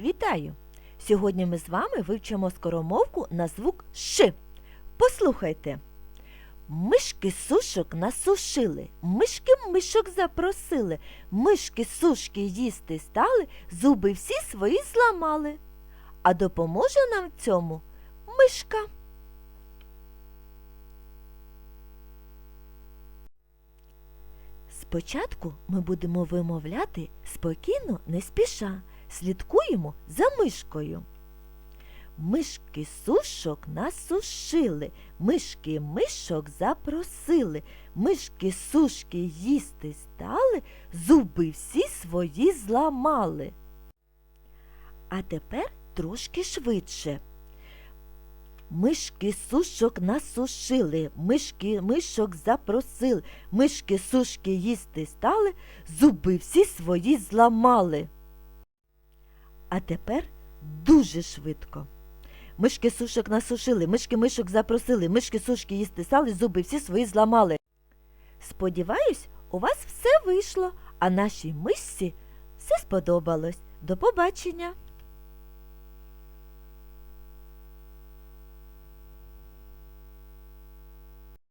Вітаю! Сьогодні ми з вами вивчимо скоромовку на звук Ш. Послухайте. Мишки сушок насушили, мишки мишок запросили, мишки сушки їсти стали, зуби всі свої зламали. А допоможе нам в цьому мишка. Спочатку ми будемо вимовляти спокійно, не спіша. Слідкуємо за мишкою. Мишки сушок насушили, мишки мишок запросили, мишки сушки їсти стали, зуби всі свої зламали. А тепер трошки швидше. Мишки сушок насушили, мишки мишок запросили, мишки сушки їсти стали, зуби всі свої зламали. А тепер дуже швидко. Мишки сушок насушили, мишки мишок запросили, мишки сушки їсти сали, зуби всі свої зламали. Сподіваюсь, у вас все вийшло, а нашій мишці все сподобалось. До побачення!